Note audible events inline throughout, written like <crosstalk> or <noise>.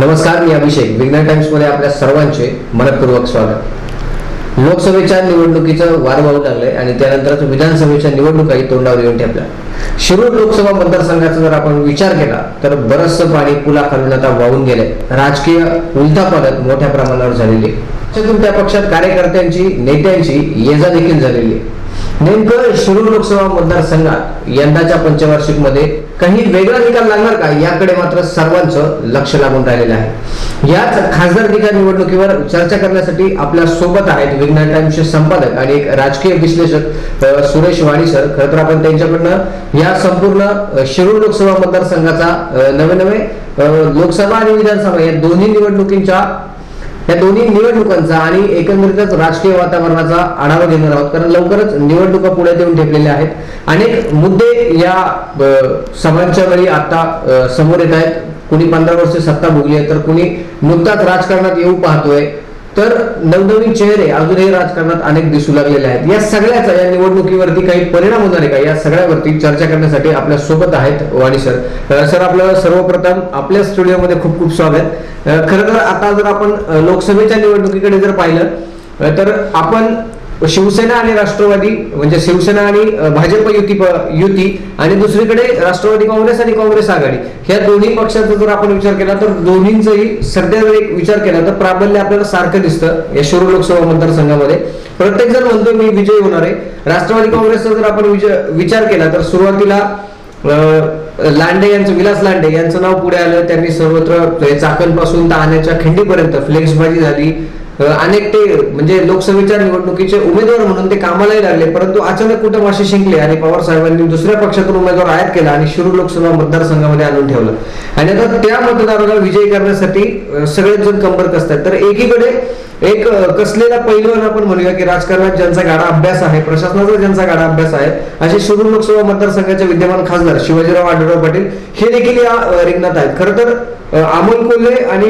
नमस्कार मी अभिषेक. विज्ञान टाइम्समध्ये आपल्या सर्वांचे मनपूर्वक स्वागत. लोकसभेच्या निवडणुकीचं वार वाहू लागलंय आणि त्यानंतरच विधानसभेच्या निवडणुकाही तोंडावर येऊन ठेपल्या. शिरूर लोकसभा मतदारसंघाचा जर आपण विचार केला तर बरचसं पाणी पुलाखालून आता वाहून गेले राजकीय उलथापालट मोठ्या प्रमाणावर झालेली आहे. त्या पक्षात कार्यकर्त्यांची नेत्यांची येजा देखील झालेली आहे. नेमकं शिरूर लोकसभा मतदारसंघात यंदाच्या पंचवार्षिकमध्ये काही वेगळा निकाल लागणार का? याकडे मात्र सर्वांचं लक्ष लागून राहिलेलं आहे. याच खासदार निकाल निवडणुकीवर चर्चा करण्यासाठी आपल्यासोबत आहेत विज्ञान टाइम्सचे संपादक आणि एक राजकीय विश्लेषक सुरेश वाणी सर खरं तर आपण त्यांच्याकडनं या संपूर्ण शिरूर लोकसभा मतदारसंघाचा नवे नवे लोकसभा आणि विधानसभा या दोन्ही निवडणुकींच्या या दोन्ही निवडणुकांचा आणि एकंदरीतच राजकीय वातावरणाचा आढावा घेणार आहोत. कारण लवकरच निवडणुका पुढे देऊन ठेपलेल्या आहेत. अनेक मुद्दे या सभांच्या वेळी आता समोर येत आहेत. कुणी पंधरा वर्ष सत्ता भोगली आहे तर कुणी नुकताच राजकारणात येऊ पाहतोय. तर नवनवीन चेहरे अजूनही राजकारणात अनेक दिसू लागलेले आहेत. या सगळ्याचा या निवडणुकीवरती काही परिणाम होणार आहे का? या सगळ्यावरती चर्चा करण्यासाठी आपल्यासोबत आहेत वाणी सर. सर आपलं सर्वप्रथम आपल्या स्टुडिओमध्ये खूप खूप स्वागत. अ, खरं तर आता जर आपण लोकसभेच्या निवडणुकीकडे जर पाहिलं तर आपण शिवसेना आणि राष्ट्रवादी म्हणजे शिवसेना आणि भाजप युती युती आणि दुसरीकडे राष्ट्रवादी काँग्रेस आणि काँग्रेस आघाडी. ह्या दोन्ही पक्षाचा जर आपण विचार केला तर दोन्हींचाही सध्या जर एक विचार केला तर प्राबल्य आपल्याला सारखं दिसतं या शिरूर लोकसभा मतदारसंघामध्ये. प्रत्येक जण म्हणतो मी विजयी होणार आहे. राष्ट्रवादी काँग्रेसचा जर आपण विचार विचार केला तर सुरुवातीला लांडे यांचं विलास लांडे यांचं नाव पुढे आलं. त्यांनी सर्वत्र म्हणजे चाकणपासून पासून आण्याच्या खिंडीपर्यंत फ्लेक्सबाजी झाली. अनेक ते म्हणजे लोकसभेच्या निवडणुकीचे उमेदवार म्हणून ते कामालाही लागले परंतु अचानक कुठं मासे शिंकले आणि पवार साहेबांनी दुसऱ्या पक्षातून उमेदवार आयात केला आणि शिरूर लोकसभा मतदारसंघामध्ये आणून ठेवलं. आणि आता त्या मतदाराला विजयी करण्यासाठी सगळेच जण कंबर कसतात तर एकीकडे एक कसलेला पैलवान आपण म्हणूया की राजकारणात ज्यांचा गाडा अभ्यास आहे प्रशासनाचा ज्यांचा गाडा अभ्यास आहे असे शिरूर लोकसभा मतदारसंघाचे विद्यमान खासदार शिवाजीराव आढळराव पाटील हे देखील या रिंगणात आहेत. खरं तर अमोल कोल्हे आणि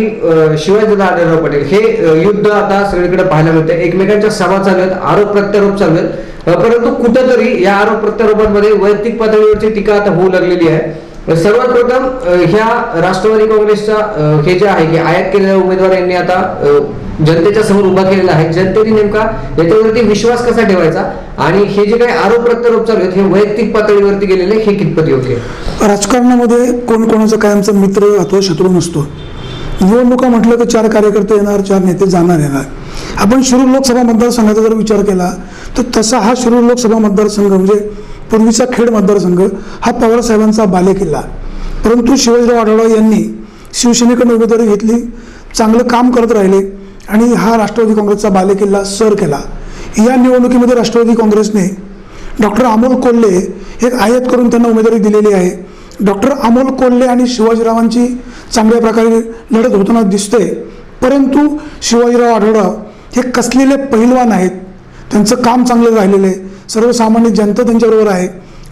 शिवाजीराव आढळराव पाटील हे युद्ध आता सगळीकडे पाहायला मिळते एकमेकांच्या सभा चालू आहेत आरोप प्रत्यारोप चालू आहेत. परंतु कुठंतरी या आरोप प्रत्यारोपांमध्ये वैयक्तिक पातळीवरची टीका आता होऊ लागलेली आहे. सर्वात प्रथम ह्या राष्ट्रवादी काँग्रेसचा हे जे आहे की आयात केलेल्या उमेदवार यांनी आता जनतेच्या समोर उभा केलेला आहे. जनतेने नेमका याच्यावरती विश्वास कसा ठेवायचा? आणि हे जे काही आरोप प्रत्यारोप चालू आहेत हे वैयक्तिक पातळीवरती गेलेले हे कितपत योग्य राजकारणामध्ये कोण कोणाचा कायमचा मित्र अथवा शत्रू नसतो. निवडणुका म्हटलं तर चार कार्यकर्ते येणार चार नेते जाणार येणार. आपण शिरूर लोकसभा मतदारसंघाचा जर विचार केला तर तसा हा शिरूर लोकसभा मतदारसंघ म्हणजे पूर्वीचा खेड मतदारसंघ हा पवार साहेबांचा बालेकिल्ला. परंतु शिवाजीराव आढळराव यांनी शिवसेनेकडून उमेदवारी घेतली चांगलं काम करत राहिले. आणि हा राष्ट्रवादी काँग्रेसचा बालेकिल्ला सर केला. या निवडणुकीमध्ये राष्ट्रवादी काँग्रेसने डॉक्टर अमोल कोल्हे एक आयात करून त्यांना उमेदवारी दिलेली आहे. डॉक्टर अमोल कोल्हे आणि शिवाजीरावांची चांगल्या प्रकारे लढत होताना दिसते. परंतु शिवाजीराव आढळराव हे कसलेले पहिलवान आहेत? त्यांचं काम चांगलं राहिलेलं आहे. सर्वसामान्य जनता त्यांच्याबरोबर आहे.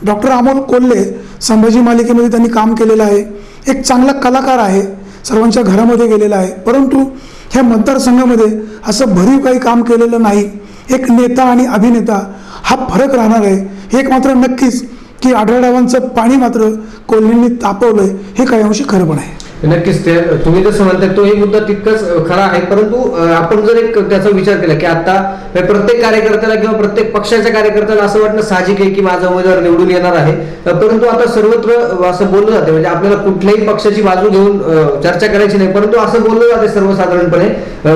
डॉक्टर अमोल कोल्हे संभाजी मालिकेमध्ये त्यांनी काम केलेलं आहे. एक चांगला कलाकार आहे. सर्वांच्या घरामध्ये गेलेला आहे. परंतु ह्या मतदारसंघामध्ये असं भरीव काही काम केलेलं नाही. एक नेता आणि अभिनेता हा फरक राहणार आहे. हे एक मात्र नक्कीच की आढळावांचं पाणी मात्र कोल्हेंनी तापवलंय हे काही अंशी खरं पण आहे. नक्कीच ते तुम्ही जसं म्हणताय तोही मुद्दा तितकाच खरा आहे. परंतु आपण जर एक त्याचा विचार केला की आता प्रत्येक कार्यकर्त्याला किंवा प्रत्येक पक्षाच्या कार्यकर्त्याला असं वाटणं साहजिक आहे की माझा उमेदवार निवडून येणार आहे. परंतु आता सर्वत्र असं बोललं जाते म्हणजे आपल्याला कुठल्याही पक्षाची बाजू घेऊन चर्चा करायची नाही. परंतु असं बोललं जाते सर्वसाधारणपणे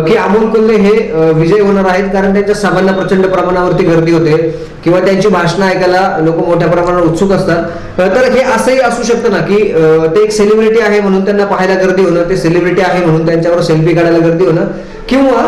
की अमोल कोल्हे हे विजय होणार आहेत कारण त्यांच्या सभांना प्रचंड प्रमाणावरती गर्दी होते. किंवा त्यांची भाषणं ऐकायला लोक मोठ्या प्रमाणावर उत्सुक असतात. तर हे असंही असू शकतं ना की ते एक सेलिब्रिटी आहे म्हणून त्यांना पाहायला गर्दी होणं ते सेलिब्रिटी आहे म्हणून त्यांच्यावर सेल्फी काढायला गर्दी होणं किंवा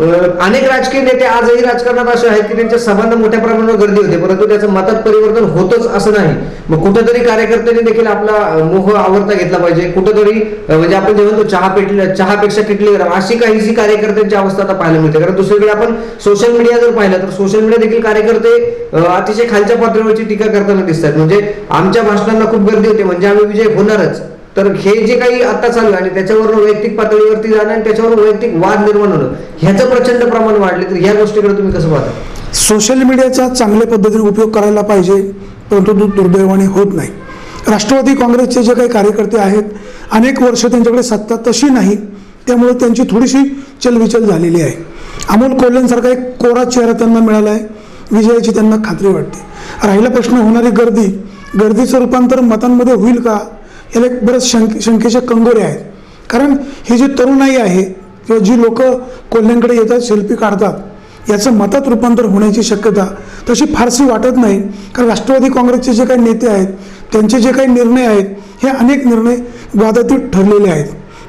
अनेक राजकीय नेते आजही राजकारणात असे आहेत की त्यांच्या सभांना मोठ्या प्रमाणावर गर्दी होते परंतु त्याचं मतात परिवर्तन होतच असं नाही. मग कुठेतरी कार्यकर्त्यांनी देखील आपला मोह आवरता घेतला पाहिजे. कुठेतरी म्हणजे आपण जे म्हणतो चहा पेटले चहापेक्षा किटली गरम अशी काहीशी कार्यकर्त्यांची अवस्था आता पाहायला मिळते. कारण दुसरीकडे आपण सोशल मीडिया जर पाहिलं तर सोशल मीडिया देखील कार्यकर्ते अतिशय खालच्या पातळीवरची टीका करताना दिसतात. म्हणजे आमच्या भाषणांना खूप गर्दी होते. म्हणजे आम्ही विजय होणारच. तर हे जे काही आता चाललं आणि त्याच्यावर वैयक्तिक पातळीवरती जाणं आणि त्याच्यावर वैयक्तिक वाद निर्माण होणं ह्याचं प्रचंड प्रमाण वाढले. तर ह्या गोष्टीकडे तुम्ही कसं पाहता? सोशल मीडियाचा चांगल्या पद्धतीने उपयोग करायला पाहिजे परंतु तो दुर्दैवाने होत नाही. राष्ट्रवादी काँग्रेसचे जे काही कार्यकर्ते आहेत अनेक वर्ष त्यांच्याकडे सत्ता तशी नाही त्यामुळे त्यांची थोडीशी चलविचल झालेली आहे. अमोल कोल्हेंसारखा एक कोरा चेहरा त्यांना मिळाला आहे विजयाची त्यांना खात्री वाटते. राहिला प्रश्न होणारी गर्दी गर्दीचं रूपांतर मतांमध्ये होईल का? याला एक बरेच शंक शंकेचे कंगोरे आहेत. कारण ही जी तरुणाई आहे किंवा जी लोक कोल्ह्यांकडे येतात सेल्फी काढतात याचं मतात रूपांतर होण्याची शक्यता तशी फारशी वाटत नाही. कारण राष्ट्रवादी काँग्रेसचे जे काही नेते आहेत त्यांचे जे काही निर्णय आहेत हे अनेक निर्णय वादातीत ठरलेले आहेत.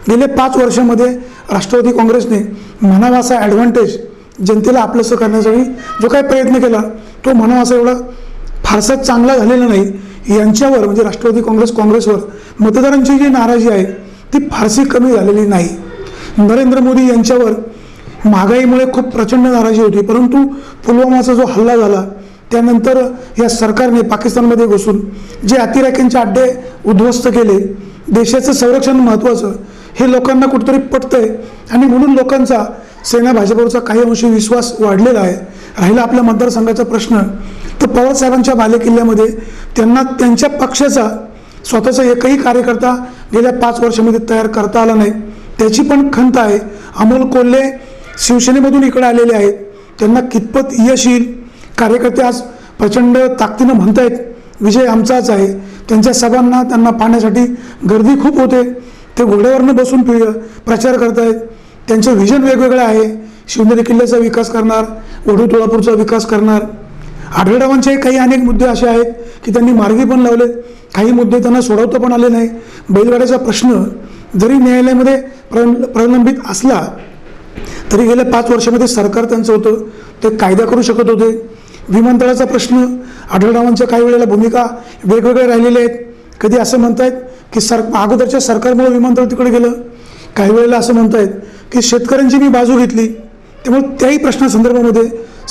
गेले पाच वर्षामध्ये राष्ट्रवादी काँग्रेसने म्हणावा असा ॲडव्हान्टेज जनतेला आपलंसं करण्यासाठी जो काही प्रयत्न केला तो म्हणावा असा एवढा फारसा चांगला झालेला नाही. यांच्यावर म्हणजे राष्ट्रवादी काँग्रेस काँग्रेसवर मतदारांची जी नाराजी आहे ती फारशी कमी झालेली नाही. नरेंद्र मोदी यांच्यावर महागाईमुळे खूप प्रचंड नाराजी होती परंतु पुलवामाचा जो हल्ला झाला त्यानंतर या सरकारने पाकिस्तानमध्ये घुसून जे अतिरेक्यांचे अड्डे उद्ध्वस्त केले देशाचं संरक्षण महत्त्वाचं हे लोकांना कुठेतरी पटतंय आणि म्हणून लोकांचा सेना भाजपवरचा काही अंशी विश्वास वाढलेला आहे. राहिला आपल्या मतदारसंघाचा प्रश्न तर पवारसाहेबांच्या बालेकिल्ल्यामध्ये त्यांना त्यांच्या पक्षाचा स्वतःचा एकही कार्यकर्ता गेल्या पाच वर्षामध्ये तयार करता आला नाही. त्याची पण खंत आहे. अमोल कोल्हे शिवसेनेमधून इकडे आलेले आहेत. त्यांना कितपत यश येईल? कार्यकर्ते आज प्रचंड ताकदीनं म्हणतायत विजय आमचाच आहे. त्यांच्या सभांना त्यांना पाहण्यासाठी गर्दी खूप होते. ते घोड्यावरनं बसून पि प्रचार करतायत. त्यांचं व्हिजन वेगवेगळं आहे. शिवनेरी किल्ल्याचा विकास करणार वढू तुळापूरचा विकास करणार. आढळरावांचे काही अनेक मुद्दे असे आहेत की त्यांनी मार्गी पण लावले. काही मुद्दे त्यांना सोडवता पण आले नाही. बैलगाड्याचा प्रश्न जरी न्यायालयामध्ये प्र प्रलंबित असला तरी गेल्या पाच वर्षामध्ये सरकार त्यांचं होतं. ते कायदा करू शकत होते. विमानतळाचा प्रश्न आढळरावांच्या काही वेळेला भूमिका वेगवेगळ्या राहिलेल्या आहेत. कधी असं म्हणतायत की सर अगोदरच्या सरकारमुळे विमानतळ तिकडे गेलं. काही वेळेला असं म्हणतायत की शेतकऱ्यांची मी बाजू घेतली. त्यामुळे त्याही प्रश्नासंदर्भामध्ये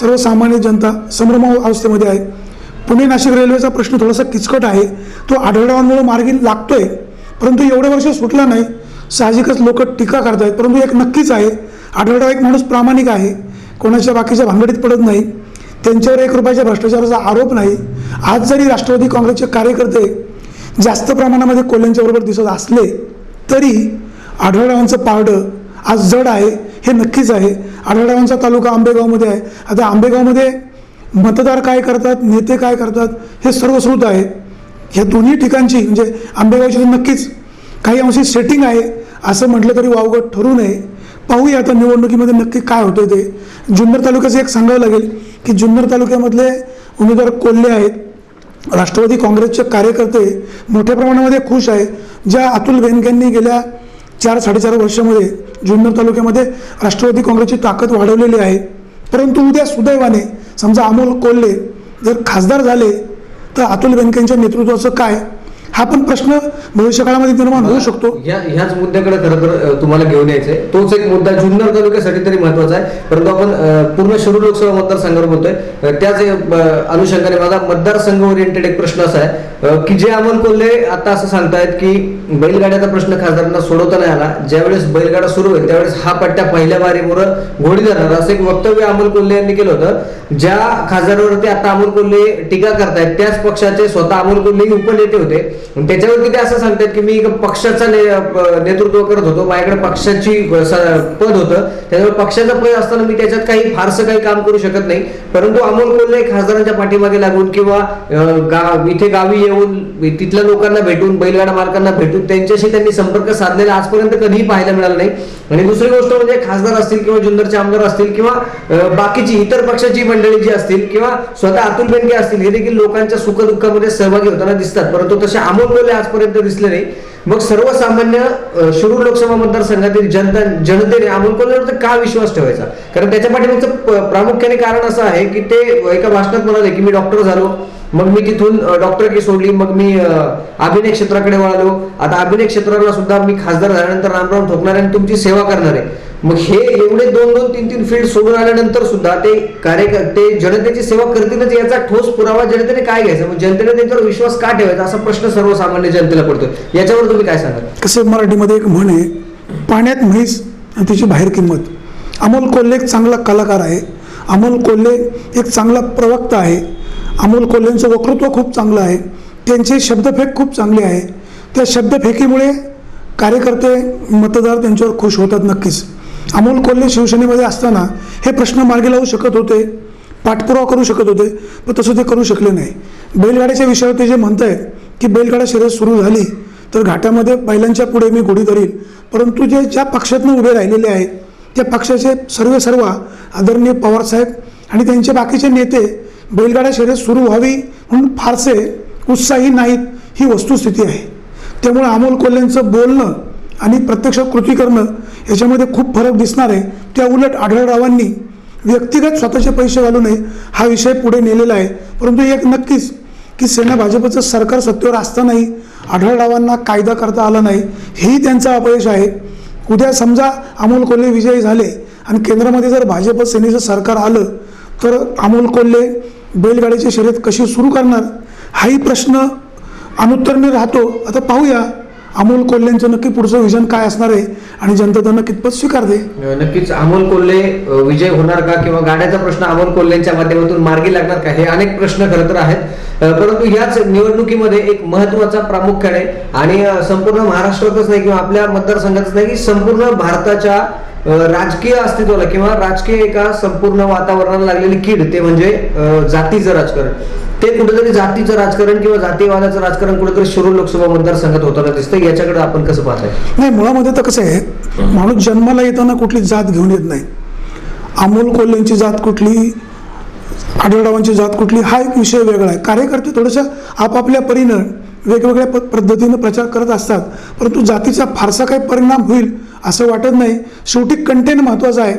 सर्वसामान्य जनता संभ्रम अवस्थेमध्ये आहे. पुणे नाशिक रेल्वेचा प्रश्न थोडासा किचकट आहे. तो आढळरावांमुळे मार्गी लागतोय. परंतु एवढ्या वर्ष सुटला नाही. साहजिकच लोक टीका करतायत. परंतु एक नक्कीच आहे. आढळराव एक माणूस प्रामाणिक आहे. कोणाच्या बाकीच्या भानगडीत पडत नाही. त्यांच्यावर एक रुपयाच्या भ्रष्टाचाराचा आरोप नाही. आज जरी राष्ट्रवादी काँग्रेसचे कार्यकर्ते जास्त प्रमाणामध्ये कोल्ह्यांच्या बरोबर दिसत असले तरी आढळरावांचं पारडं आज जड आहे. हे नक्कीच आहे. आढळरावांचा तालुका आंबेगावमध्ये आहे. आता आंबेगावमध्ये मतदार काय करतात नेते काय करतात हे सर्वश्रुत आहे. ह्या दोन्ही ठिकाणची म्हणजे आंबेगावची नक्कीच काही अंशी सेटिंग आहे. असं म्हटलं तरी वावगं ठरू नये. पाहूया आता निवडणुकीमध्ये नक्की काय होतं ते. जुन्नर तालुक्याचं एक सांगावं लागेल की जुन्नर तालुक्यामधले उमेदवार कोल्हे आहेत. राष्ट्रवादी काँग्रेसचे कार्यकर्ते मोठ्या प्रमाणामध्ये खुश आहे ज्या अतुल बेनकेंनी गेल्या चार साडेचार वर्षामध्ये जुन्नर तालुक्यामध्ये राष्ट्रवादी काँग्रेसची ताकद वाढवलेली आहे. परंतु उद्या सुदैवाने समजा अमोल कोल्हे जर खासदार झाले तर अतुल बेनकेंच्या नेतृत्वाचं काय? हा पण प्रश्न भविष्यकाळामध्ये निर्माण होऊ शकतो. या ह्याच मुद्द्याकडे खरं तर तुम्हाला घेऊन यायचंय. तोच एक मुद्दा जुन्नर तालुक्यासाठी तरी महत्त्वाचा आहे. परंतु आपण पूर्ण शिरूर लोकसभा मतदारसंघावर बोलतोय. त्याच अनुषंगाने माझा मतदारसंघ ओरिएंटेड एक प्रश्न असा आहे. की जे अमोल कोल्हे आता असं सांगतायत की बैलगाड्याचा प्रश्न खासदारांना सोडवता नाही आला. ज्यावेळेस बैलगाडा सुरू होईल त्यावेळेस हा पट्ट्या पहिल्या बारीमुळे घोडी जाणार. असं एक वक्तव्य अमोल कोल्हे यांनी केलं होतं. ज्या खासदारावरती आता अमोल कोल्हे टीका करतायत त्याच पक्षाचे स्वतः अमोल कोल्हे उपनेते होते. त्याच्यावरती ते असं सांगतात की मी एक पक्षाचा नेतृत्व करत होतो. माझ्याकडे पक्षाची पद होतं. त्याच्यामुळे पक्षाचं पद असताना मी त्याच्यात काही फारसं काही काम करू शकत नाही. परंतु अमोल कोल्हे खासदारांच्या पाठीमागे लागून किंवा गा- इथे गावी येऊन तिथल्या लोकांना भेटून बैलगाडा मालकांना भेटून त्यांच्याशी त्यांनी संपर्क साधलेला आजपर्यंत कधीही पाहायला मिळाला नाही. आणि दुसरी गोष्ट म्हणजे खासदार असतील किंवा जुन्नरचे आमदार असतील किंवा बाकीची इतर पक्षाची मंडळी जी असतील किंवा स्वतः अतुल बेनके असतील हे देखील लोकांच्या सुखदुःखामध्ये सहभागी होताना दिसतात. परंतु तसे अमोल कोल्हे आजपर्यंत दिसले नाही. मग सर्वसामान्य शिरूर लोकसभा मतदारसंघातील जनता जनतेने अमोल कोल्हेवर का विश्वास ठेवायचा? कारण त्याच्या पाठीमागचं प्रामुख्याने कारण असं आहे की ते एका भाषणात म्हणाले की मी डॉक्टर झालो. मग मी तिथून डॉक्टरकी सोडली मग मी अभिनय क्षेत्राकडे वळालो. आता अभिनय क्षेत्राला सुद्धा मी खासदार झाल्यानंतर राम राम ठोकणार आहे आणि तुमची सेवा करणार आहे. मग हे एवढे दोन दोन तीन तीन फील्ड सोडून आल्यानंतर सुद्धा ते कार्यकर्ते जनतेची सेवा करतीलच याचा ठोस पुरावा जनतेने काय घ्यायचा? मग जनतेने त्यांच्यावर विश्वास का ठेवायचा? असा प्रश्न सर्वसामान्य जनतेला पडतो याच्यावर तुम्ही काय सांगाल? कसं मराठीमध्ये एक म्हण आहे पाण्यात म्हैस आणि तिची बाहेर किंमत. अमोल कोल्हे एक चांगला कलाकार आहे. अमोल कोल्हे एक चांगला प्रवक्ता आहे. अमोल कोल्हेंचं वक्तृत्व खूप चांगलं आहे. त्यांची शब्दफेक खूप चांगली आहे. त्या शब्दफेकीमुळे कार्यकर्ते मतदार त्यांच्यावर खुश होतात नक्कीच. अमोल कोल्हे शिवसेनेमध्ये असताना हे प्रश्न मार्गी लावू शकत होते पाठपुरावा करू शकत होते पण तसं ते करू शकले नाही. बैलगाड्याच्या विषयावर ते जे म्हणत आहेत की बैलगाडा शर्यत सुरू झाली तर घाटामध्ये बैलांच्या पुढे मी घोडी धरील परंतु जे ज्या पक्षातनं उभे राहिलेले आहेत त्या पक्षाचे सर्व सर्व आदरणीय पवारसाहेब आणि त्यांचे बाकीचे नेते बैलगाडा शर्यत सुरू व्हावी म्हणून फारसे उत्साही नाहीत ही वस्तुस्थिती आहे. त्यामुळे अमोल कोल्ह्यांचं बोलणं आणि प्रत्यक्ष कृती करणं याच्यामध्ये खूप फरक दिसणार आहे. त्या उलट आढळरावांनी व्यक्तिगत स्वतःचे पैसे घालू नये हा विषय पुढे नेलेला आहे. परंतु एक नक्कीच की सेना भाजपचं सरकार सत्तेवर असतानाही आढळरावांना कायदा करता आला नाही हेही त्यांचं अपयश आहे. उद्या समजा अमोल कोल्हे विजयी झाले आणि केंद्रामध्ये जर भाजप सेनेचं सरकार आलं तर अमोल कोल्हे बैलगाडीची शर्यत कशी सुरू करणार? हाही प्रश्न अनुत्तरने राहतो. आता पाहूया अमोल कोल्हेंचं नक्की पुढचं विजन काय असणार आहे आणि जनता त्यांना कितपत स्वीकारते नक्कीच अमोल कोल्हे विजय होणार का किंवा गाड्याचा प्रश्न अमोल कोल्हेंच्या माध्यमातून मार्गी लागणार का हे अनेक प्रश्न खरं तर आहेत. परंतु याच निवडणुकीमध्ये एक महत्त्वाचा प्रामुख्याने आणि संपूर्ण महाराष्ट्रातच नाही किंवा आपल्या मतदारसंघातच नाही की संपूर्ण भारताच्या राजकीय अस्तित्वाला किंवा राजकीय एका संपूर्ण वातावरणाला लागलेली कीड ते म्हणजे जातीचं राजकारण. ते कुठेतरी जातीचं राजकारण किंवा जातीयवादाचं राजकारण कुठेतरी शिरूर लोकसभा मतदारसंघात होताना दिसतं याच्याकडे आपण कसं पाहताय? नाही मुळामध्ये तर कसं आहे माणूस जन्माला येताना कुठली जात घेऊन येत नाही. अमोल कोल्ह्यांची जात कुठली आढळरावांची जात कुठली हा एक विषय वेगळा आहे. कार्यकर्ते थोडंसं आपापल्या परीनं वेगवेगळ्या पद्धतीनं प्रचार करत असतात परंतु जातीचा फारसा काही परिणाम होईल असं वाटत नाही. शेवटी कंटेंट महत्त्वाचा आहे.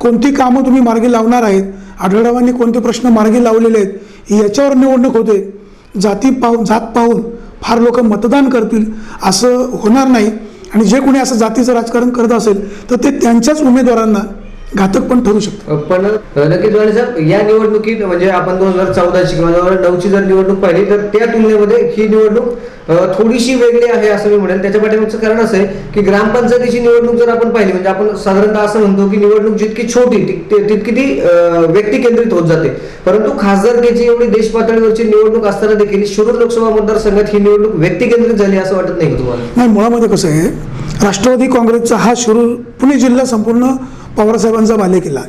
कोणती कामं तुम्ही मार्गी लावणार आहेत? आढळरावांनी कोणते प्रश्न मार्गी लावलेले आहेत? याच्यावर निवडणूक होते. जाती पाहून जात पाहून फार लोक मतदान करतील असं होणार नाही. आणि जे कोणी असं जातीचं राजकारण करत असेल तर ते त्यांच्याच उमेदवारांना घातक पण ठरू शकतं. पण नक्कीच वाणी साहेब या निवडणुकीत म्हणजे आपण दोन हजार चौदाची किंवा दोन हजार नऊची जर निवडणूक पाहिली तर त्या तुलनेमध्ये ही निवडणूक अ, थोडीशी वेगळी आहे असं मी म्हणेल. त्याच्या पाठीमागचं कारण असं आहे की ग्रामपंचायतीची निवडणूक जर आपण पाहिली म्हणजे आपण साधारणतः असं म्हणतो की निवडणूक जितकी छोटी ति- ति- तितकी ती अ, व्यक्ती केंद्रित होत जाते. परंतु खासदारकीची एवढी देश पातळीवरची निवडणूक असताना देखील शिरूर लोकसभा मतदारसंघात ही निवडणूक व्यक्ती केंद्रित झाली असं वाटत नाही का तुम्हाला? नाही मुळामध्ये कसं आहे राष्ट्रवादी काँग्रेसचा हा शिरूर पुणे जिल्हा संपूर्ण पवारसाहेबांचा बालेकिल्ला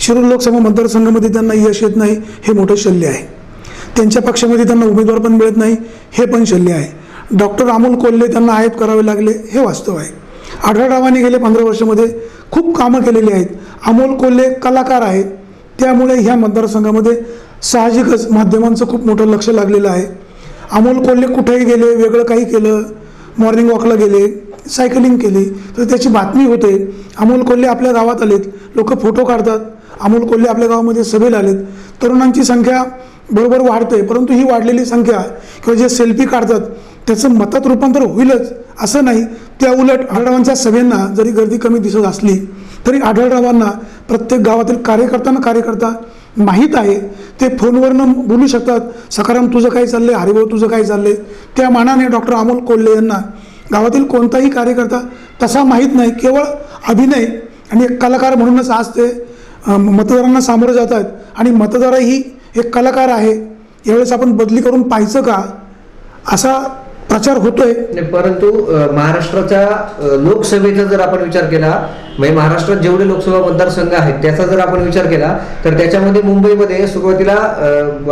शिरूर लोकसभा मतदारसंघामध्ये त्यांना यश येत नाही हे मोठं शल्य आहे. त्यांच्या पक्षामध्ये त्यांना उमेदवार पण मिळत नाही हे पण शल्य आहे. डॉक्टर अमोल कोल्हे त्यांना आयात करावे लागले हे वास्तव आहे. आढळरावांनी गेले पंधरा वर्षामध्ये खूप कामं केलेली आहेत. अमोल कोल्हे कलाकार आहेत. त्यामुळे ह्या मतदारसंघामध्ये साहजिकच माध्यमांचं खूप मोठं लक्ष लागलेलं आहे. अमोल कोल्हे कुठेही गेले वेगळं काही केलं मॉर्निंग वॉकला गेले सायकलिंग केली तर त्याची बातमी होते. अमोल कोल्हे आपल्या गावात आलेत. लोक फोटो काढतात. अमोल कोल्हे आपल्या गावामध्ये सभेला आलेत. तरुणांची संख्या बरोबर वाढते परंतु ही वाढलेली संख्या किंवा जे सेल्फी काढतात त्याचं मतात रूपांतर होईलच असं नाही. त्या उलट आढळरावांच्या सभेंना जरी गर्दी कमी दिसत असली तरी आढळरावांना प्रत्येक गावातील कार्यकर्त्यांना कार्यकर्ता माहीत आहे. ते फोनवरनं बोलू शकतात सकाराम तुझं काय आहे हरिभाऊ तुझं काय आहे त्या मानाने डॉक्टर अमोल कोल्हे यांना गावातील कोणताही कार्यकर्ता तसा माहीत नाही केवळ अभिनय आणि एक कलाकार म्हणूनच आज ते मतदारांना सामोरं जातात आणि मतदारही एक कलाकार आहे. यावेळेस आपण बदली करून पाहायचं का? असा प्रचार होतोय. परंतु महाराष्ट्राच्या लोकसभेचा जर आपण विचार केला म्हणजे महाराष्ट्रात जेवढे लोकसभा मतदारसंघ आहेत त्याचा जर आपण विचार केला तर त्याच्यामध्ये मुंबईमध्ये सुरुवातीला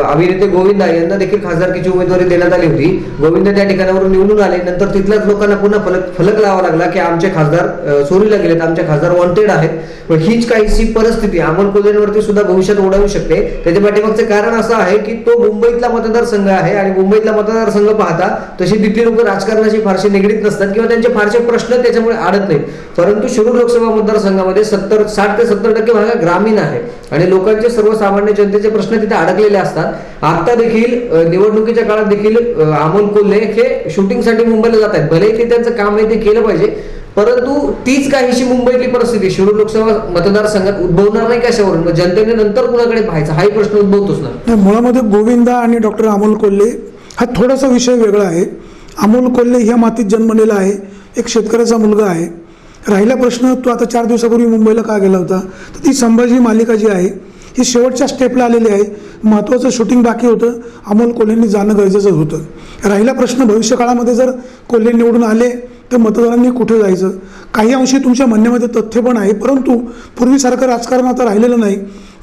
अभिनेते गोविंदा यांना देखील खासदारकीची उमेदवारी देण्यात आली होती. गोविंद त्या ठिकाणावरून निवडून आले. नंतर तिथल्याच लोकांना पुन्हा फलक फलक लावा लागला की आमचे खासदार चोरीला गेलेत आमचे खासदार वॉन्टेड आहेत. पण हीच काहीशी परिस्थिती अमोल कोल्हेंवरती सुद्धा भविष्यात ओढावू शकते. त्याच्या पाठीमागचं कारण असं आहे की तो मुंबईतला मतदारसंघ आहे आणि मुंबईतला मतदारसंघ पाहता तशी तिथली लोक राजकारणाशी फारशी निगडीत नसतात किंवा त्यांचे फारसे प्रश्न त्याच्यामुळे आडत नाहीत. परंतु शिरूर लोकसभा मतदारसंघामध्ये सत्तर साठ ते सत्तर टक्के भाग ग्रामीण आहे. आणि लोकांचे सर्वसामान्य जनतेचे प्रश्न तिथे अडकलेले असतात. आता देखील निवडणुकीच्या काळात देखील अमोल कोल्हे हे शूटिंगसाठी मुंबईला जात आहेत. भले ते त्यांचं काम आहे ते केलं पाहिजे. परंतु तीच काहीशी मुंबईतली परिस्थिती शिरूर लोकसभा मतदारसंघात उद्भवणार नाही कशावरून? मग जनतेने नंतर कुणाकडे पाहायचा? हाही प्रश्न उद्भवतोच ना. मुळामध्ये गोविंदा आणि डॉक्टर अमोल कोल्हे हा थोडासा विषय वेगळा आहे. अमोल कोल्हे ह्या मातीत जन्मलेला आहे. एक शेतकऱ्याचा मुलगा आहे. राहिला प्रश्न तो आता चार दिवसापूर्वी मुंबईला का गेला होता? तर ती संभाजी मालिका जी आहे ही शेवटच्या स्टेपला आलेली आहे. महत्त्वाचं शूटिंग बाकी होतं. अमोल कोल्हेंनी जाणं गरजेचं होतं. राहिला प्रश्न भविष्यकाळामध्ये जर कोल्हे निवडून आले तर मतदारांनी कुठे जायचं? काही अंशी तुमच्या म्हणण्यामध्ये तथ्य पण आहे परंतु पूर्वीसारखं राजकारण आता राहिलेलं नाही.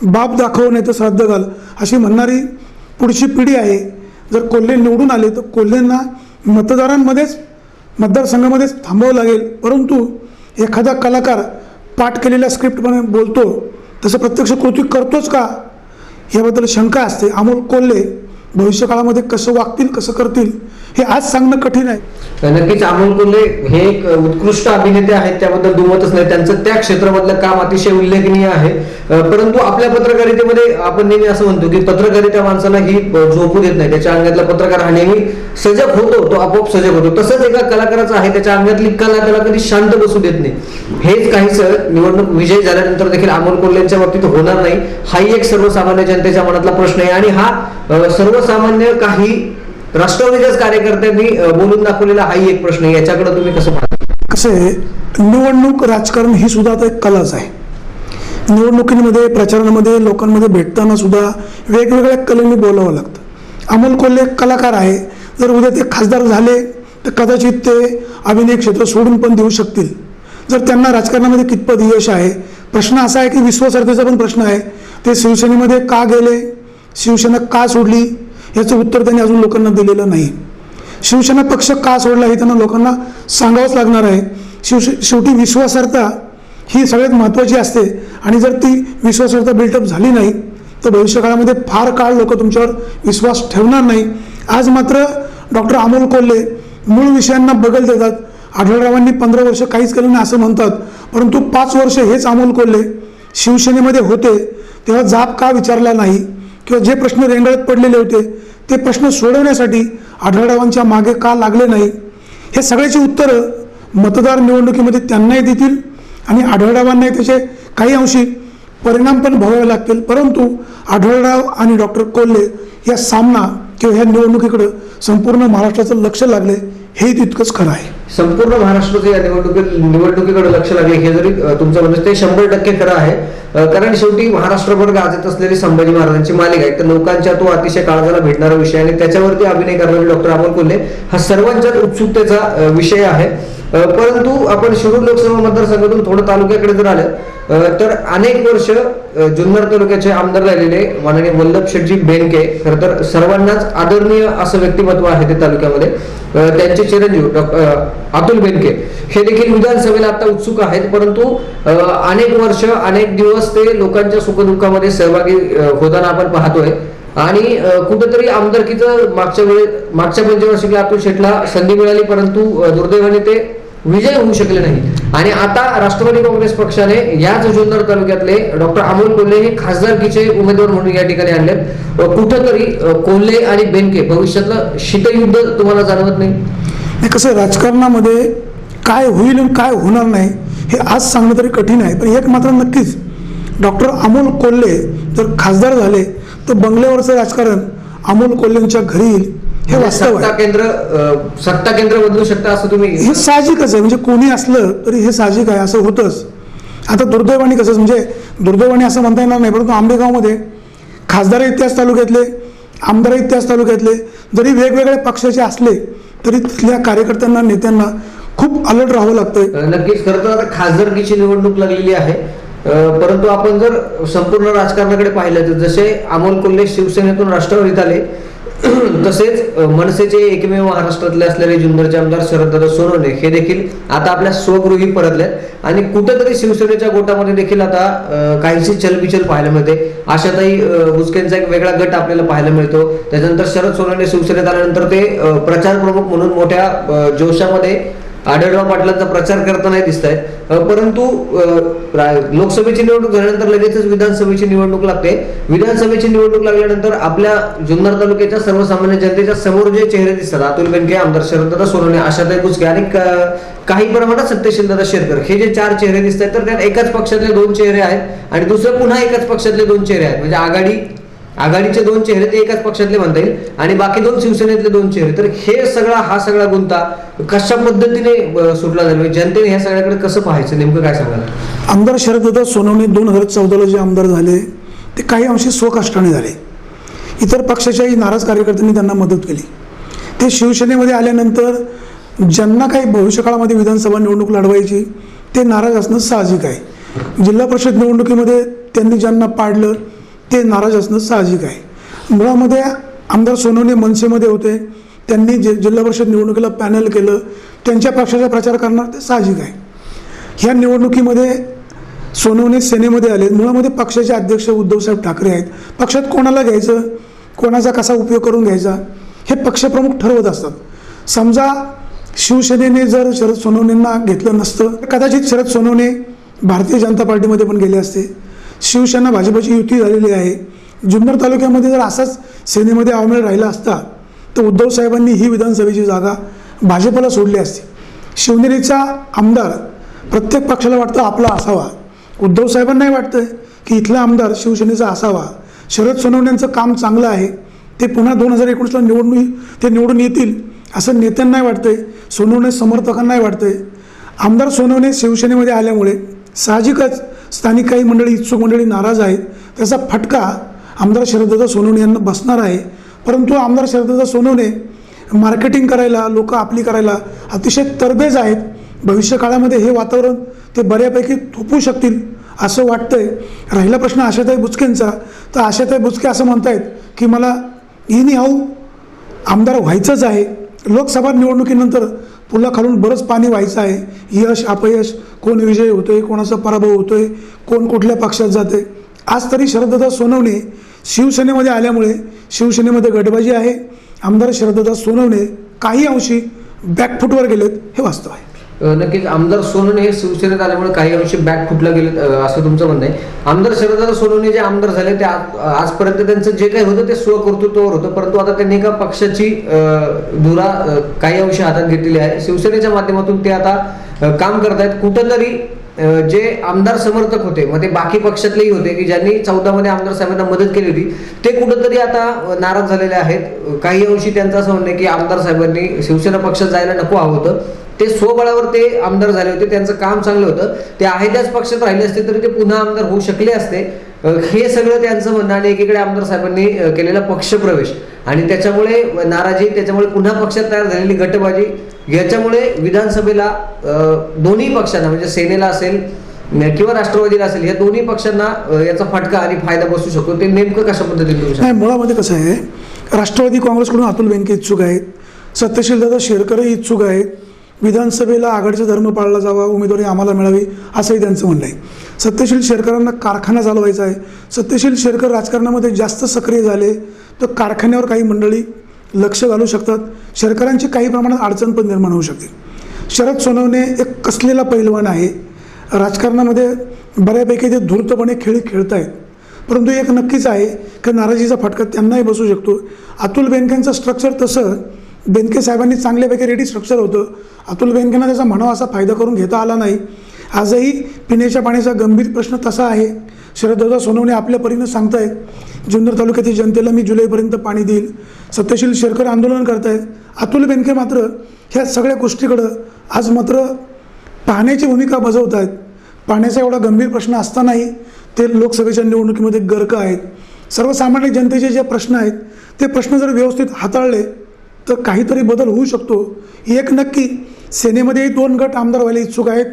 बाप दाखव नाही तर श्राद्ध घाल अशी म्हणणारी पुढची पिढी आहे. जर कोल्हे निवडून आले तर कोल्हेंना मतदारांमध्येच मतदारसंघामध्येच थांबावं लागेल. परंतु एखादा कलाकार पाठ केलेल्या स्क्रिप्टमध्ये बोलतो तसं प्रत्यक्ष कृती करतोच का? याबद्दल शंका असते. अमोल कोल्हे भविष्यकाळामध्ये कसं वागतील कसं करतील हे आज सांगणं कठीण आहे. नक्कीच अमोल कोल्हे हे एक उत्कृष्ट अभिनेते आहेत त्याबद्दल दुमतच नाही. त्यांचं त्या क्षेत्रामधलं काम अतिशय उल्लेखनीय आहे. परंतु आपल्या पत्रकारितेमध्ये आपण नेहमी असं म्हणतो की पत्रकारिता माणसाला ही झोपू देत नाही. त्याच्या अंगातला पत्रकार हा नेहमी सजग होतो तो आपोआप सजग होतो. तसंच एका कलाकाराचं आहे त्याच्या अंगातली कला त्याला कधी शांत बसू देत नाही. हेच काहीच निवडणूक विजय झाल्यानंतर देखील अमोल कोल्हेंच्या बाबतीत होणार नाही. हाही एक सर्वसामान्य जनतेच्या मनातला प्रश्न आहे. आणि हा सर्व सर्वसामान्य काही राष्ट्रवादीच्याच कार्यकर्त्यांनी बोलून दाखवलेला हाही एक प्रश्न याच्याकडे तुम्ही कसं पाहता? कसं आहे निवडणूक राजकारण ही सुद्धा आता एक कलाच आहे. निवडणुकीमध्ये प्रचारामध्ये लोकांमध्ये भेटताना सुद्धा वेगवेगळ्या कलेने बोलावं लागतं. अमोल कोल्हे एक कलाकार आहे. जर उद्या ते खासदार झाले तर कदाचित ते अभिनय क्षेत्र सोडून पण देऊ शकतील. जर त्यांना राजकारणामध्ये कितपत यश आहे प्रश्न असा आहे की विश्वासार्हतेचा पण प्रश्न आहे. ते शिवसेनेमध्ये का गेले? शिवसेना का सोडली? याचं उत्तर त्यांनी अजून लोकांना दिलेलं नाही. शिवसेना पक्ष का सोडला हे त्यांना लोकांना सांगावंच लागणार आहे. शिवसे शेवटी विश्वासार्हता ही सगळ्यात महत्त्वाची असते. आणि जर ती विश्वासार्हता बिल्टअप झाली नाही तर भविष्यकाळामध्ये फार काळ लोक तुमच्यावर विश्वास ठेवणार नाही. आज मात्र डॉक्टर अमोल कोल्हे मूळ विषयांना बगल देतात. आढळरावांनी पंधरा वर्ष काहीच केलं नाही असं म्हणतात. परंतु पाच वर्ष हेच अमोल कोल्हे शिवसेनेमध्ये होते तेव्हा जाब का विचारला नाही? किंवा जे प्रश्न रेंगाळत पडलेले होते ते प्रश्न सोडवण्यासाठी आढळरावांच्या मागे का लागले नाही? हे सगळ्याची उत्तरं मतदार निवडणुकीमध्ये त्यांनाही देतील आणि आढळरावांनाही त्याचे काही अंशी परिणाम पण भोगावे लागतील. परंतु आढळराव आणि डॉक्टर कोल्हे या सामना किंवा ह्या निवडणुकीकडं संपूर्ण महाराष्ट्राचं लक्ष लागले हे तितकंच खरं आहे. संपूर्ण महाराष्ट्राचं या निवडणुकीत निवडणुकीकडे लक्ष लागले. हे जरी तुमचं म्हणणं ते शंभर टक्के खरं आहे. कारण शेवटी महाराष्ट्रभर गाजत असलेली संभाजी महाराजांची मालिका आहे. तर लोकांच्या तो अतिशय काळजाला भेटणारा विषय आणि त्याच्यावरती अभिनय करणारे डॉक्टर अमोल कोल्हे हा सर्वांच्याच उत्सुकतेचा विषय आहे. परंतु आपण शिरूर लोकसभा मतदारसंघातून थोडं तालुक्याकडे जर आलं तर अनेक वर्ष जुन्नर तालुक्याचे आमदार राहिलेले माननीय वल्लभ शेटजी बेनके खरं तर सर्वांनाच आदरणीय असं व्यक्तिमत्व आहे ते तालुक्यामध्ये. त्यांचे चिरंजीव डॉ- अतुल बेनके. हे देखील विधानसभेला आता उत्सुक आहेत परंतु अनेक वर्ष अनेक दिवस ते लोकांच्या सुखदुःखामध्ये सहभागी होताना आपण पाहतोय. आणि कुठेतरी आमदारकीचं मागच्या वेळे मागच्या पंचवार्षिकला अतुल शेठला संधी मिळाली परंतु दुर्दैवाने ते विजय होऊ शकले नाही. आणि आता राष्ट्रवादी काँग्रेस पक्षाने याच जुन्नर तालुक्यातले डॉक्टर अमोल कोल्हे हे खासदारकीचे उमेदवार म्हणून या ठिकाणी आणले कुठंतरी कोल्हे आणि बेनके भविष्यातलं शीतयुद्ध तुम्हाला जाणवत नाही? नाही कसं राजकारणामध्ये काय होईल आणि काय होणार नाही हे आज सांगणं तरी कठीण आहे. पण एक मात्र नक्कीच डॉक्टर अमोल कोल्हे जर खासदार झाले तर बंगल्यावरचं राजकारण अमोल कोल्हेंच्या घरी येईल हे वास्तव सत्ता आहे केंद्र सत्ता केंद्र बदलू शकता असं तुम्ही हे साहजिकच आहे. म्हणजे कोणी असलं तरी हे साहजिक आहे असं होतंच. आता दुर्दैवाने कसं म्हणजे दुर्दैवाने असं म्हणता येणार नाही परंतु आंबेगावमध्ये खासदारही त्याच तालुक्यातले आमदारही त्याच तालुक्यातले. जरी वेगवेगळ्या पक्षाचे असले तरी तिथल्या कार्यकर्त्यांना नेत्यांना खूप अलर्ट राहावं लागतंय. नक्कीच. खरं तर आता खासदारकीची निवडणूक लागलेली आहे. परंतु आपण जर संपूर्ण राजकारणाकडे पाहिलं तर जसे अमोल कोल्हे शिवसेनेतून राष्ट्रवादीत आले <clears throat> तसेच मनसेचे एकमेव महाराष्ट्रातले असलेले जुन्नरचे आमदार शरददादा सोनवणे हे देखील आता आपल्या स्वगृही परतलेत. आणि कुठेतरी शिवसेनेच्या गोटामध्ये देखील आता काहीशी चलबिचल पाहायला मिळते. आशाताई अ, बुचकेंचा एक वेगळा गट आपल्याला पाहायला मिळतो. त्याच्यानंतर शरद सोनवणे शिवसेनेत आल्यानंतर ते प्रचार प्रमुख म्हणून मोठ्या जोशामध्ये आढळराव पाटलांचा प्रचार करताना दिसत आहेत परंतु लोकसभेची निवडणूक झाल्यानंतर लगेचच विधानसभेची निवडणूक लागते. विधानसभेची निवडणूक लागल्यानंतर आपल्या जुन्नर तालुक्याच्या सर्वसामान्य जनतेच्या समोर जे चेहरे दिसतात अतुल बेनके आमदार शरददादा सोनवणे आशाताई बुचके आणि काही प्रमाणात सत्यशीलदादा शेरकर हे जे चार चेहरे दिसत आहेत तर त्यात एकाच पक्षातले दोन चेहरे आहेत आणि दुसरं पुन्हा एकाच पक्षातले दोन चेहरे आहेत. म्हणजे आघाडी आघाडीचे दोन चेहरे ते एकाच पक्षातले म्हणता येईल. आणि बाकी दोन शिवसेनेतले दोन चेहरे. तर हे सगळा हा सगळा गुंता कशा पद्धतीने सुटला जाईल? म्हणजे जनतेने ह्या सगळ्याकडे कसं पाहायचं? नेमकं काय सांगायला आमदार शरदत्ता सोनवणे दोन हजार चौदाला जे आमदार झाले ते काही अंशी स्वकष्टाने झाले. इतर पक्षाच्याही नाराज कार्यकर्त्यांनी त्यांना मदत केली. ते शिवसेनेमध्ये आल्यानंतर ज्यांना काही भविष्यकाळामध्ये विधानसभा निवडणूक लढवायची ते नाराज असणं साहजिक आहे. जिल्हा परिषद निवडणुकीमध्ये त्यांनी ज्यांना पाडलं ते नाराज असणं साहजिक आहे. मुळामध्ये आमदार सोनवणे मनसेमध्ये होते. त्यांनी जे जिल्हा परिषद निवडणुकीला पॅनल केलं. त्यांच्या पक्षाचा प्रचार करणार ते साहजिक आहे. ह्या निवडणुकीमध्ये सोनवणे सेनेमध्ये आले. मुळामध्ये पक्षाचे अध्यक्ष उद्धवसाहेब ठाकरे आहेत. पक्षात कोणाला घ्यायचं? कोणाचा कसा उपयोग करून घ्यायचा? हे पक्षप्रमुख ठरवत असतात. समजा शिवसेनेने जर शरद सोनवणेंना घेतलं नसतं तर कदाचित शरद सोनवणे भारतीय जनता पार्टीमध्ये पण गेले असते. शिवसेना भाजपची युती झालेली आहे. जुन्नर तालुक्यामध्ये जर असाच सेनेमध्ये अवमेळ राहिला असता तर उद्धव साहेबांनी ही विधानसभेची जागा भाजपला सोडली असती. शिवनेरीचा आमदार प्रत्येक पक्षाला वाटतं आपला असावा. उद्धव साहेबांनाही वाटतं की इथला आमदार शिवसेनेचा असावा. शरद सोनवण्यांचं काम चांगलं आहे. ते पुन्हा दोन हजार एकोणीसला निवडणूक ते निवडून येतील असं नेत्यांनाही वाटतंय. सोनवणे समर्थकांनाही वाटतंय. आमदार सोनवणे शिवसेनेमध्ये आल्यामुळे साहजिकच स्थानिक काही मंडळी इच्छुक मंडळी नाराज आहेत. त्याचा फटका आमदार शरददा सोनवणे यांना बसणार आहे. परंतु आमदार शरददा सोनवणे मार्केटिंग करायला लोक आपली करायला अतिशय तरबेज आहेत. भविष्य काळामध्ये हे वातावरण ते बऱ्यापैकी थोपू शकतील असं वाटतंय. राहिला प्रश्न आशाताई बुचकेंचा. तर आशाताई बुचके असं म्हणतायत की मला इनी हाऊ आमदार व्हायचंच आहे. लोकसभा निवडणुकीनंतर पुला खालून बरंच पाणी व्हायचं आहे. यश अपयश कोण विजय होतोय कोणाचा पराभव होतोय कोण कुठल्या पक्षात जाते आज तरी शरददादा सोनवणे शिवसेनेमध्ये आल्यामुळे शिवसेनेमध्ये गटबाजी आहे. आमदार शरददादा सोनवणे काही अंशी बॅकफुटवर गेलेत हे वास्तव आहे. नक्कीच आमदार सोनवणे हे शिवसेनेत आल्यामुळे काही अंशी बॅक फुटला गेले असं तुमचं म्हणणं आहे. आमदार शरददादा सोनवणे जे आमदार झाले ते आज- आजपर्यंत त्यांचं जे काही होतं ते स्वकर्तृत्वावर होतं. परंतु आता त्यांनी एका पक्षाची धुरा काही अंशी हातात घेतलेली आहे. शिवसेनेच्या माध्यमातून ते आता काम करतायत. कुठंतरी जे आमदार समर्थक होते मग ते बाकी पक्षातलेही होते की ज्यांनी चौदा मध्ये आमदार साहेबांना मदत केली होती ते कुठंतरी आता नाराज झालेले आहेत. काही अंशी त्यांचं असं म्हणणं आहे की आमदार साहेबांनी शिवसेना पक्षात जायला नको हवं होतं. ते स्वबळावर ते आमदार झाले होते त्यांचं काम चांगलं होतं. ते आहे त्याच पक्षात राहिले असते तरी ते पुन्हा आमदार होऊ शकले असते. हे सगळं त्यांचं म्हणणं आणि एकीकडे आमदार साहेबांनी केलेला पक्षप्रवेश. आणि त्याच्यामुळे नाराजी त्याच्यामुळे पुन्हा पक्षात तयार झालेली गटबाजी याच्यामुळे विधानसभेला दोन्ही पक्षांना म्हणजे सेनेला असेल किंवा राष्ट्रवादीला असेल या दोन्ही पक्षांना याचा फटका आणि फायदा बसू शकतो. ते नेमकं कशा पद्धतीने नाही मुळामध्ये कसं आहे राष्ट्रवादी काँग्रेसकडून अतुल बेनके इच्छुक आहेत सत्यशीलदादा शेरकरही इच्छुक आहेत विधानसभेला आघाडीचा धर्म पाळला जावा उमेदवारी आम्हाला मिळावी असंही त्यांचं म्हणणं आहे. सत्यशील शेरकरांना कारखाना चालवायचा आहे. सत्यशील शेरकर राजकारणामध्ये जास्त सक्रिय झाले तर कारखान्यावर काही मंडळी लक्ष घालू शकतात. शेरकरांची काही प्रमाणात अडचण पण निर्माण होऊ शकते. शरद सोनवणे एक कसलेला पैलवान आहे. राजकारणामध्ये बऱ्यापैकी ते धूर्तपणे खेळ खेळत आहेत परंतु एक नक्कीच आहे की नाराजीचा फटका त्यांनाही बसू शकतो. अतुल बेनकेंचं स्ट्रक्चर तसं. बेनके साहेबांनी चांगल्यापैकी रेडी स्ट्रक्चर होतं. अतुल बेनकेंना त्याचा म्हणावा असा फायदा करून घेता आला नाही. आजही पिण्याच्या पाण्याचा गंभीर प्रश्न तसा आहे. शरददादा सोनवणे आपल्या परीनं सांगतायत जुन्नर तालुक्यातील जनतेला मी जुलैपर्यंत पाणी देईल. सत्यशील शेरकर आंदोलन करतायत. अतुल बेनके मात्र ह्या सगळ्या गोष्टीकडं आज मात्र पाहण्याची भूमिका बजावत आहेत पाण्याचा एवढा गंभीर प्रश्न असतानाही ते लोकसभेच्या निवडणुकीमध्ये गर्क आहेत. सर्वसामान्य जनतेचे जे प्रश्न आहेत ते प्रश्न जर व्यवस्थित हाताळले तर काहीतरी बदल होऊ शकतो. एक नक्की सेनेमध्येही दोन गट आमदार व्हायला इच्छुक आहेत.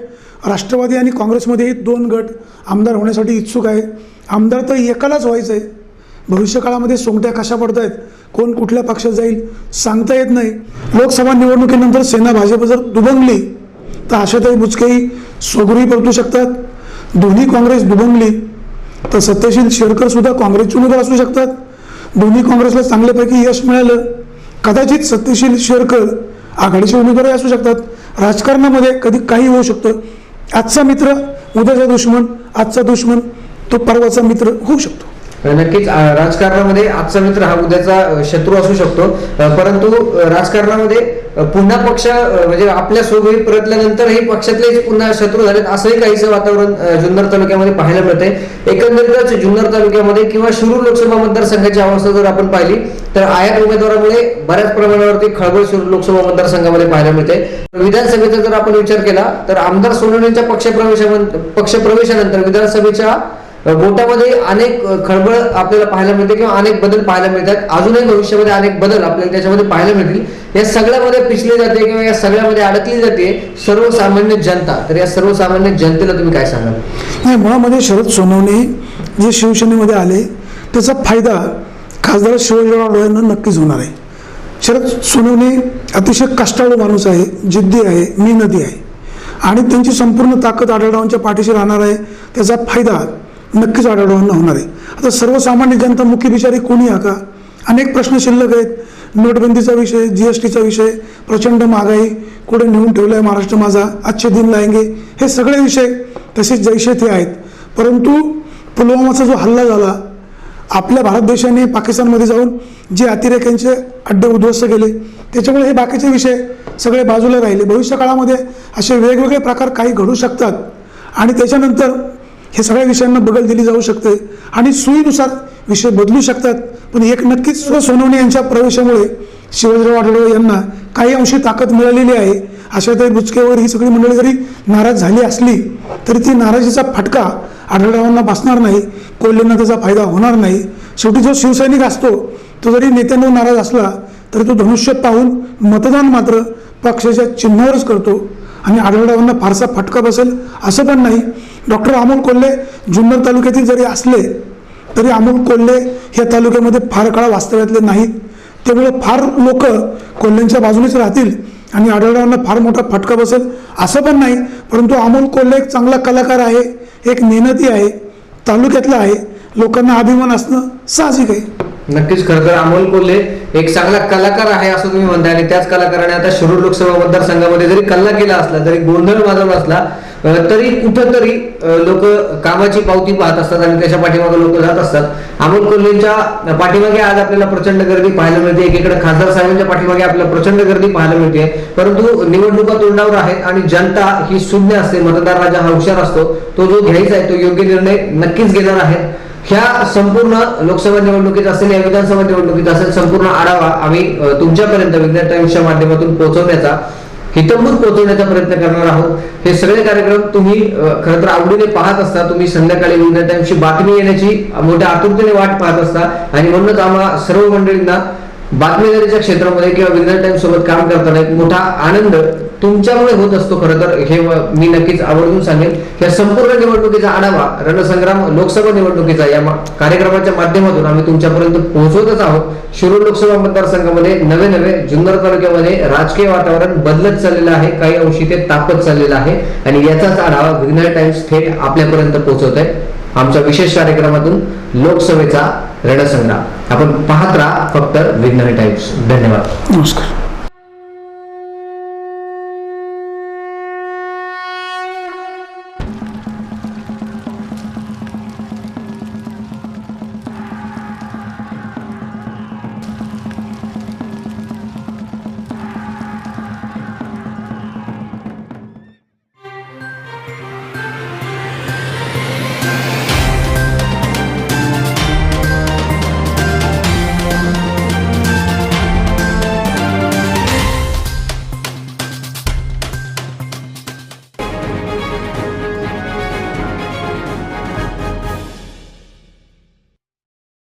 राष्ट्रवादी आणि काँग्रेसमध्येही दोन गट आमदार होण्यासाठी इच्छुक आहे. आमदार तर एकालाच व्हायचं आहे भविष्यकाळामध्ये सोंगट्या कशा पडत आहेत कोण कुठल्या पक्षात जाईल सांगता येत नाही. लोकसभा निवडणुकीनंतर सेना भाजप जर दुभंगली तर आशाताई बुचकेही स्वगृही परतू शकतात. दोन्ही काँग्रेस दुभंगली तर सत्यशील शेरकर सुद्धा काँग्रेसचे उमेदवार असू शकतात. दोन्ही काँग्रेसला चांगल्यापैकी यश मिळालं कदाचित सत्यशील शेरकर आघाडीचे उमेदवारही असू शकतात. राजकारणामध्ये कधी काही होऊ शकतं आजचा मित्र उद्याचा दुश्मन आजचा दुश्मन तो परवाचा मित्र होऊ शकतो. नक्कीच राजकारणामध्ये आजचा मित्र हा उद्याचा शत्रू असू शकतो. परंतु राजकारणामध्ये पुन्हा पक्ष म्हणजे आपल्यासोबत परतल्यानंतरही पक्षातले पुन्हा शत्रू झालेत असंही काहीसं वातावरण जुन्नर तालुक्यामध्ये पाहायला मिळते एकंदरीतच जुन्नर तालुक्यामध्ये किंवा शिरूर लोकसभा मतदारसंघाची अवस्था जर आपण पाहिली तर आयात उमेदवारामुळे बऱ्याच प्रमाणावरती खळबळ शिरूर लोकसभा मतदारसंघामध्ये पाहायला मिळते. विधानसभेचा जर आपण विचार केला तर आमदार सोनवणेंच्या पक्षप्रवेशा पक्षप्रवेशानंतर विधानसभेच्या गोटामध्ये अनेक खळबळ आपल्याला पाहायला मिळते किंवा अनेक बदल पाहायला मिळतात. अजूनही भविष्यामध्ये अनेक बदल आपल्याला त्याच्यामध्ये पाहायला मिळतील. या सगळ्यामध्ये पिचले जाते किंवा या सगळ्यामध्ये अडकली जाते सर्वसामान्य जनता. तर या सर्वसामान्य जनतेला तुम्ही काय सांगाल? नाही मुळामध्ये शरद सोनवणे जे शिवसेनेमध्ये आले त्याचा फायदा खासदार शिवाजीराव यांना नक्कीच होणार आहे. शरद सोनवणे अतिशय कष्टाळू माणूस आहे जिद्दी आहे मेहनती आहे. आणि त्यांची संपूर्ण ताकद आढळरावांच्या पाठीशी राहणार आहे. त्याचा फायदा नक्कीच आढळरावांना होणार आहे. आता सर्वसामान्य जनता मुख्य बिचारी कोणी हा का? अनेक प्रश्न शिल्लक आहेत. नोटबंदीचा विषय जी एस टीचा विषय प्रचंड महागाई कुठे नेऊन ठेवलं आहे महाराष्ट्र माझा? अच्छे दिन लायंगे. हे सगळे विषय तसेच जैसे ते आहेत. परंतु पुलवामाचा जो हल्ला झाला आपल्या भारत देशाने पाकिस्तानमध्ये जाऊन जे अतिरेक्यांचे अड्डे उद्ध्वस्त केले त्याच्यामुळे हे बाकीचे विषय सगळे बाजूला राहिले. भविष्य काळामध्ये असे वेगवेगळे प्रकार काही घडू शकतात. आणि त्याच्यानंतर हे सगळ्या विषयांना बगल दिली जाऊ शकते. आणि सोयीनुसार विषय बदलू शकतात. पण एक नक्कीच सोनवणे यांच्या प्रवेशामुळे शिवाजीराव आढळराव यांना काही अंशी ताकद मिळालेली आहे. आशाताई बुचकेवर ही सगळी मंडळी जरी नाराज झाली असली तरी ती नाराजीचा फटका आढळरावांना बसणार नाही. कोल्हेंना त्याचा फायदा होणार नाही. शेवटी जो शिवसैनिक असतो तो जरी नेत्यांवर नाराज असला तरी तो धनुष्य पाहून मतदान मात्र पक्षाच्या चिन्हावरच करतो. आणि आढळरावांना फारसा फटका बसेल असं पण नाही. डॉक्टर अमोल कोल्हे जुन्नर तालुक्यातील जरी असले तरी अमोल कोल्हे या तालुक्यामध्ये फार काळ वास्तव्यातले नाहीत. त्यामुळे फार लोक कोल्ह्यांच्या बाजूनेच राहतील आणि आढळरावांना फार मोठा फटका बसेल असं पण नाही परंतु अमोल कोल्हे एक चांगला कलाकार आहे एक मेहनती आहे तालुक्यातला आहे. लोकांना अभिमान असणं साहजिक आहे. नक्कीच खरं तर अमोल कोल्हे एक चांगला कलाकार आहे असं तुम्ही म्हणताय आणि त्याच कलाकाराने आता शिरूर लोकसभा मतदारसंघामध्ये जरी कल्ला केला असला जरी गोंधळ वाजवला असला तरी कुठंतरी लोक कामाची पावती पाहत असतात आणि त्याच्या पाठीमागे लोक जात असतात. अमोल कोल्हेंच्या पाठीमागे आज आपल्याला प्रचंड गर्दी पाहायला मिळते. एकीकडे खासदार साहेबांच्या पाठीमागे आपल्याला प्रचंड गर्दी पाहायला मिळते. परंतु निवडणुका तोंडावर आहेत आणि जनता ही शून्य असते. मतदार राजा हा हुशार असतो. तो जो घ्यायचा आहे तो योग्य निर्णय नक्कीच घेणार आहे. ह्या संपूर्ण लोकसभा निवडणुकीत असेल या विधानसभा निवडणुकीत असेल संपूर्ण आढावा आम्ही तुमच्यापर्यंत विज्ञान टाइम्सच्या माध्यमातून पोहोचवण्याचा हितंभूत पोहोचवण्याचा प्रयत्न करणार आहोत. हे सगळे कार्यक्रम तुम्ही खरं तर आवडीने पाहत असता. तुम्ही संध्याकाळी विज्ञान बातमी येण्याची मोठ्या आतुरतेने वाट पाहत असता. आणि म्हणूनच आम्हा सर्व मंडळींना बातमीदारीच्या क्षेत्रामध्ये किंवा विज्ञान सोबत काम करताना एक मोठा आनंद तुमच्यामुळे होत असतो खरं तर. हे मी नक्कीच आवर्जून सांगेन. या संपूर्ण निवडणुकीचा आढावा रणसंग्राम लोकसभा निवडणुकीचा या कार्यक्रमाच्या माध्यमातून आम्ही तुमच्यापर्यंत पोहोचवतच आहोत. शिरूर लोकसभा मतदारसंघामध्ये नवे नवे जुन्नर तालुक्यामध्ये राजकीय वातावरण बदलत चाललेलं आहे. काही अंशी ते तापत चाललेलं आहे. आणि याचाच आढावा विज्ञान टाइम्स थेट आपल्यापर्यंत पोहोचवत आहे आमच्या विशेष कार्यक्रमातून लोकसभेचा रणसंग्राम. आपण पाहत राहा फक्त विज्ञान टाइम्स. धन्यवाद. नमस्कार.